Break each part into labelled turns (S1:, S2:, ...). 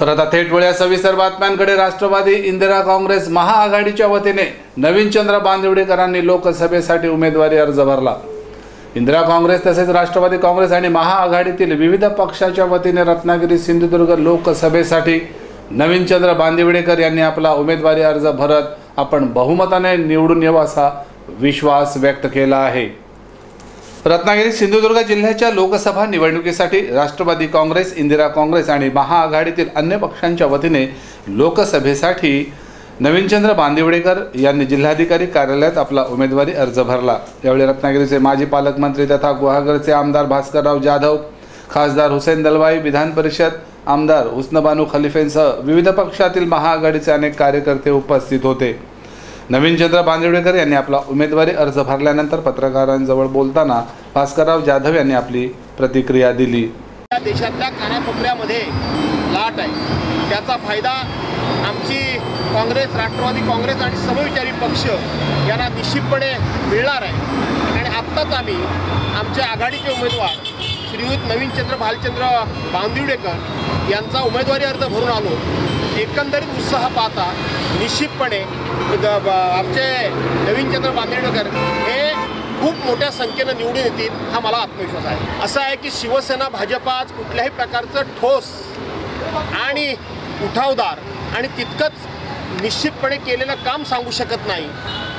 S1: तर आता थेट वेळा सविस्तर बातम्यांकडे राष्ट्रवादी इंदिरा काँग्रेस महाआघाडीच्या वतीने नवीनचंद्र बांदिवडेकरांनी लोकसभेसाठी उमेदवारी अर्ज भरला. इंदिरा काँग्रेस तसेच राष्ट्रवादी काँग्रेस आणि महाआघाडीतील विविध पक्षाच्या वतीने रत्नागिरी सिंधुदुर्ग लोकसभेसाठी नवीनचंद्र बांदिवडेकर यांनी आपला उमेदवारी अर्ज भरत आपण बहुमताने निवडून येऊ असा विश्वास व्यक्त केला आहे. रत्नागिरी सिंधुदुर्ग जिल्ह्याच्या लोकसभा निवडणुकीसाठी राष्ट्रवादी काँग्रेस इंदिरा काँग्रेस आणि महाआघाडीतील अन्य पक्षांच्या वतीने लोकसभेसाठी नवीनचंद्र बांदिवडेकर यांनी जिल्हाधिकारी कार्यालयात आपला उमेदवारी अर्ज भरला. यावेळी रत्नागिरीचे माजी पालकमंत्री तथा गुहागरचे आमदार भास्करराव जाधव खासदार हुसेन दलवाई विधान परिषद आमदार हुस्नबानू खलिफेंसह विविध पक्षातील महाआघाडीचे अनेक कार्यकर्ते उपस्थित होते. नवीनचंद्र बांदिवडेकर यांनी आपला उमेदवारी अर्ज भरल्यानंतर पत्रकारांजवळ बोलताना भास्करराव जाधव यांनी आपली प्रतिक्रिया दिली.
S2: या देशातल्या कानाकोपऱ्यामध्ये लाट आहे. त्याचा फायदा आमची काँग्रेस राष्ट्रवादी काँग्रेस आणि समविचारी पक्ष यांना निश्चितपणे मिळणार आहे. आणि आत्ताच आम्ही आमचे आघाडीचे उमेदवार श्रीयुत नवीनचंद्र भालचंद्र बांदिवडेकर यांचा उमेदवारी अर्ज भरून आलो. एकंदरीत उत्साह पाहता निश्चितपणे द- ब- आमचे नवीनचंद्र बांदिवडेकर हे खूप मोठ्या संख्येनं निवडून येतील हा मला आत्मविश्वास आहे. असं आहे की शिवसेना भाजपा आज कुठल्याही प्रकारचं ठोस आणि उठावदार आणि तितकंच निश्चितपणे केलेलं काम सांगू शकत नाही.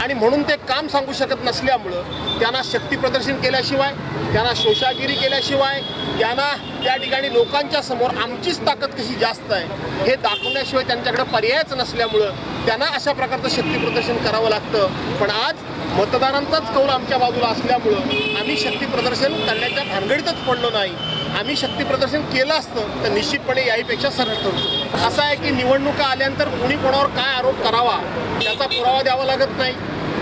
S2: आणि म्हणून ते काम सांगू शकत नसल्यामुळं त्यांना शक्ती प्रदर्शन केल्याशिवाय त्यांना शोषागिरी केल्याशिवाय त्यांना त्या ठिकाणी लोकांच्या समोर आमचीच ताकद कशी जास्त आहे हे दाखवण्याशिवाय त्यांच्याकडे पर्यायच नसल्यामुळं त्यांना अशा प्रकारचं शक्ती प्रदर्शन करावं लागतं. पण आज मतदारांचाच कौल आमच्या बाजूला असल्यामुळं आम्ही शक्ती प्रदर्शन करण्याच्या भानगडीतच पडलो नाही. आम्ही शक्ती प्रदर्शन केलं असतं तर निश्चितपणे याहीपेक्षा सरळ ठरतो असं आहे की निवडणुका आल्यानंतर कोणी कोणावर काय आरोप करावा त्याचा पुरावा द्यावा लागत नाही.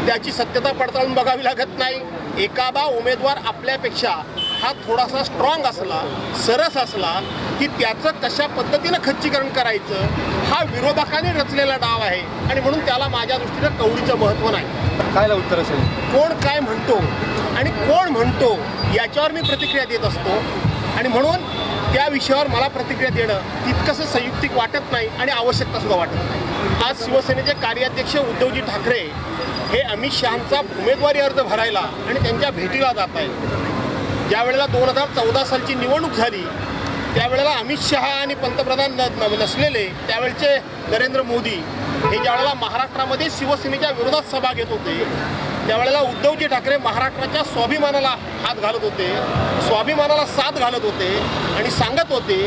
S2: त्याची सत्यता पडताळून बघावी लागत नाही. एखादा उमेदवार आपल्यापेक्षा हा थोडासा स्ट्रॉंग असला सरस असला की त्याचं कशा पद्धतीनं खच्चीकरण करायचं हा विरोधकाने रचलेला डाव आहे. आणि म्हणून त्याला माझ्या दृष्टीनं कवडीचं महत्त्व नाही.
S3: काय उत्तर असेल?
S2: कोण काय म्हणतो आणि कोण म्हणतो याच्यावर मी प्रतिक्रिया देत असतो. आणि म्हणून त्या विषयावर मला प्रतिक्रिया देणं तितकंसं संयुक्तिक वाटत नाही आणि आवश्यकता सुद्धा वाटत नाही. आज शिवसेनेचे कार्याध्यक्ष उद्धवजी ठाकरे हे अमित शहांचा उमेदवारी अर्ज भरायला आणि त्यांच्या भेटीला जात आहेत. ज्या वेळेला दोन हजार चौदा सालची निवडणूक झाली त्यावेळेला अमित शहा आणि पंतप्रधान न- नसलेले त्यावेळचे नरेंद्र मोदी हे ज्या वेळेला महाराष्ट्रामध्ये शिवसेनेच्या विरोधात सभा घेत होते त्यावेळेला उद्धवजी ठाकरे महाराष्ट्राच्या स्वाभिमानाला हात घालत होते. स्वाभिमानाला साथ घालत होते आणि सांगत होते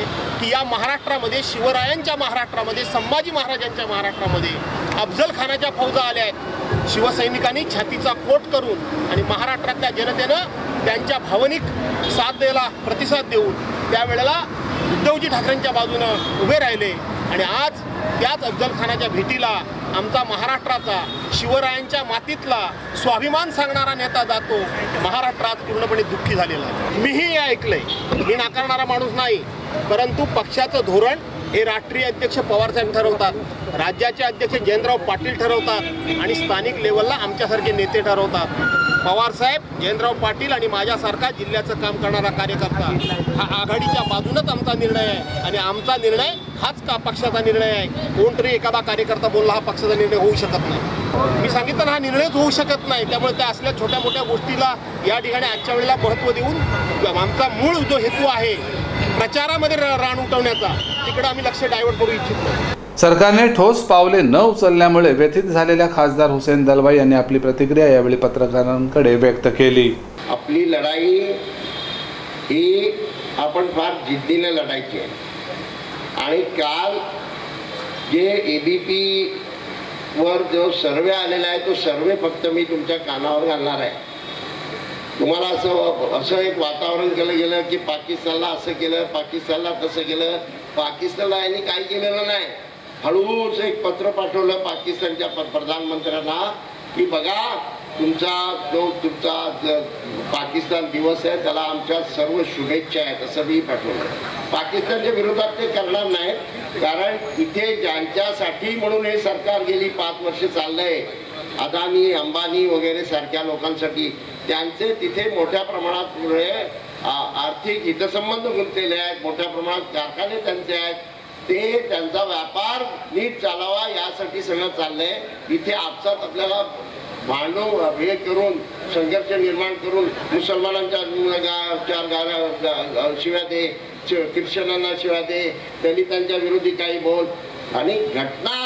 S2: की या महाराष्ट्रामध्ये शिवरायांच्या महाराष्ट्रामध्ये संभाजी महाराजांच्या महाराष्ट्रामध्ये अफजल खानाच्या फौजा आल्या आहेत. शिवसैनिकांनी छातीचा कोट करून आणि महाराष्ट्रातल्या जनतेनं त्यांच्या भावनिक साथ द्यायला प्रतिसाद देऊन त्यावेळेला उद्धवजी ठाकरेंच्या बाजूनं उभे राहिले आणि आज त्याच अफजल खानाच्या भेटीला आमचा महाराष्ट्राचा शिवरायांच्या मातीतला स्वाभिमान सांगणारा नेता जातो महाराष्ट्र आज पूर्णपणे दुःखी झालेला आहे. मीही हे ऐकलंय. मी नाकारणारा माणूस नाही परंतु पक्षाचं धोरण हे राष्ट्रीय अध्यक्ष पवारसाहेब ठरवतात राज्याचे अध्यक्ष जयंतराव पाटील ठरवतात आणि स्थानिक लेवलला आमच्यासारखे नेते ठरवतात. पवारसाहेब जयंतराव पाटील आणि माझ्यासारखा जिल्ह्याचं काम करणारा कार्यकर्ता. हा आघाडीच्या बाजूनच आमचा निर्णय आहे आणि आमचा निर्णय हाच का पक्षाचा निर्णय आहे? कोणतरी एखादा कार्यकर्ता बोलला हा पक्षाचा निर्णय होऊ शकत नाही. मी सांगितलं हा निर्णयच होऊ शकत नाही. त्यामुळे त्या असल्या छोट्या मोठ्या गोष्टीला या ठिकाणी आजच्या वेळेला महत्त्व देऊन आमचा मूळ जो हेतू आहे प्रचारामध्ये र- रान उठवण्याचा तिकडं आम्ही लक्ष डायव्हर्ट करू इच्छितो.
S1: सरकारने ठोस पावले न उचलल्यामुळे व्यथित झालेल्या खासदार हुसेन दलवाई यांनी आपली प्रतिक्रिया यावेळी पत्रकारांकडे व्यक्त केली.
S4: आपली लढाई ही आपण फार जिद्दीने लढायची आहे. आणि काल जे ए बी पी वर जो सर्वे आलेला आहे तो सर्वे फक्त मी तुमच्या कानावर घालणार आहे. तुम्हाला असं असं एक वातावरण केलं गेलं की पाकिस्तानला असं केलं पाकिस्तानला तसं केलं. पाकिस्तानला यांनी काही केलेलं नाही. हळूच एक पत्र पाठवलं पाकिस्तानच्या प- प्रधानमंत्र्यांना की बघा तुमचा जो तुमचा पाकिस्तान दिवस आहे त्याला आमच्या सर्व शुभेच्छा आहेत असं मी पाठवलं. पाकिस्तानच्या विरोधात ते करणार नाहीत कारण इथे ज्यांच्यासाठी म्हणून हे सरकार गेली पाच वर्ष चाललंय अदानी अंबानी वगैरे सारख्या लोकांसाठी त्यांचे तिथे मोठ्या प्रमाणात पुढे आर्थिक हितसंबंध गुंतलेले आहेत मोठ्या प्रमाणात कारखाने त्यांचे आहेत ते त्यांचा व्यापार नीट चालावा यासाठी सगळं चाललंय. इथे आपसात आपल्याला भांडव हे करून संघर्ष निर्माण करून मुसलमानांच्या चार गाड्या शिव्या दे ख्रिश्चनांना शिव्या दे दलितांच्या विरोधी काही बोल. आणि घटना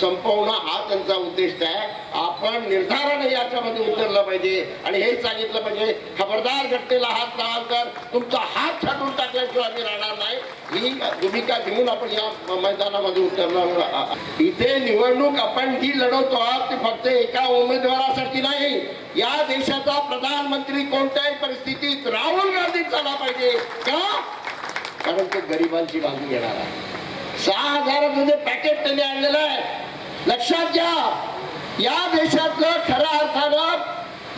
S4: संपवणं हा त्यांचा उद्देश आहे. आपण निर्धाराने याच्यामध्ये उतरलं पाहिजे. आणि हे सांगितलं पाहिजे खबरदार घटनेला हात लावाल तर तुमचा हात छाटून टाकल्याशिवाय आम्ही राहणार नाही. ही भूमिका घेऊन आपण या मैदानामध्ये उतरणार इथे निवडणूक आपण जी लढवतो आहोत ती फक्त एका उमेदवारासाठी नाही. या देशाचा प्रधानमंत्री कोणत्याही परिस्थितीत राहुल गांधी झाला पाहिजे. का? कारण ते गरिबांची बाजू घेणार आहे. सहा हजाराचं जे पॅकेट त्यांनी आणलेलं आहे लक्षात घ्या. या देशातलं खऱ्या अर्थानं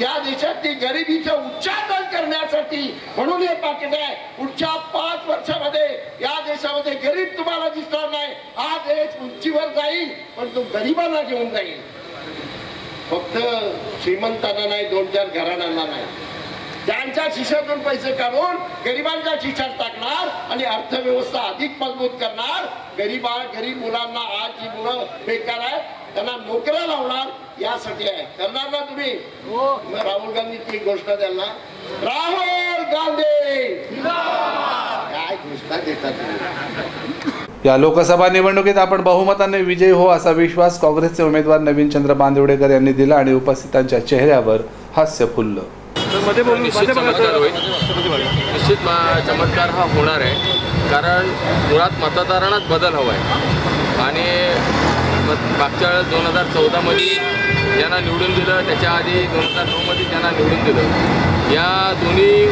S4: या देशातली गरिबीचं उच्चाटन करण्यासाठी म्हणून हे पाकिट आहे. पुढच्या पाच वर्षामध्ये या देशामध्ये गरीब तुम्हाला दिसणार नाही. हा देश उंचीवर जाईल पण तो गरिबांना घेऊन जाईल. फक्त श्रीमंतांना नाही दोन चार घराण्यांना नाही. त्यांच्या खिशातून पैसे काढून गरिबांच्या खिशात टाकणार आणि अर्थव्यवस्था अधिक मजबूत करणार गरीबा गरीब मुलांना आज जी मुलं बेकार आहेत त्यांना नोकऱ्या लावणार यासाठी आहे. करणार ना तुम्ही? मग राहुल गांधीची एक घोषणा द्याल ना राहुल गांधी! काय घोषणा देतात तुम्ही?
S1: या लोकसभा निवडणुकीत आपण बहुमताने विजयी हो असा विश्वास काँग्रेसचे उमेदवार नवीन चंद्र बांदिवडेकर यांनी दिला आणि उपस्थितांच्या चेहऱ्यावर हास्य फुललं.
S3: निश्चित चमत्कार होईल. निश्चित मा- चमत्कार हा होणार आहे. कारण मुळात मतदारांनाच बदल हवा आहे. आणि मागच्या वेळेस दोन हजार चौदामध्ये ज्यांना निवडून दिलं त्याच्या आधी दोन हजार नऊमध्ये ज्यांना निवडून दिलं. या दोन्ही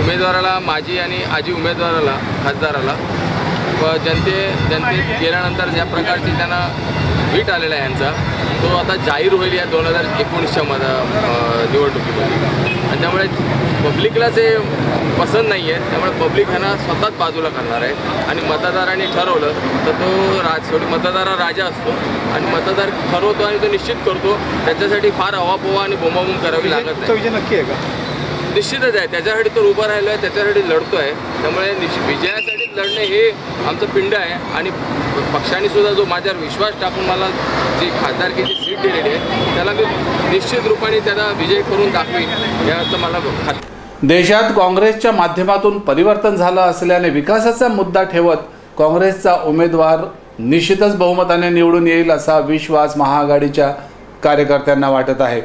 S3: उमेदवाराला माजी आणि आजी उमेदवाराला खासदाराला व जनते जनतेत गेल्यानंतर ज्या प्रकारची त्यांना वीट आलेला आहे यांचा. तो आता जाहीर होईल या दोन हजार एकोणीसच्या मध निवडणुकीमध्ये. आणि त्यामुळे पब्लिकला जे पसंत नाही आहे त्यामुळे पब्लिक ह्यांना स्वतःच बाजूला करणार आहे. आणि मतदारांनी ठरवलं तर तो राज शेवटी मतदार राजा असतो. आणि मतदार ठरवतो आणि तो निश्चित करतो. त्याच्यासाठी फार हवापोवा आणि बोंबाबोंब करावी लागत नाही.
S5: विजय नक्की आहे का?
S3: निश्चितच आहे. त्याच्यासाठी तो उभा राहिलो आहे त्याच्यासाठी लढतो आहे त्यामुळे निश्चित विजयासाठी लढणे हे आमचं पिंड आहे आणि पक्षाने सुद्धा जो माझ्यावर विश्वास टाकून मला जी खासदारकीची सीट दिलेली आहे त्याला मी निश्चित रूपाने त्याला विजय करून दाखवीन याचं मला खात्री
S1: देशात काँग्रेसच्या माध्यमातून परिवर्तन झालं असल्याने विकासाचा मुद्दा ठेवत काँग्रेसचा उमेदवार निश्चितच बहुमताने निवडून येईल असा विश्वास महाआघाडीच्या कार्यकर्त्यांना वाटत आहे.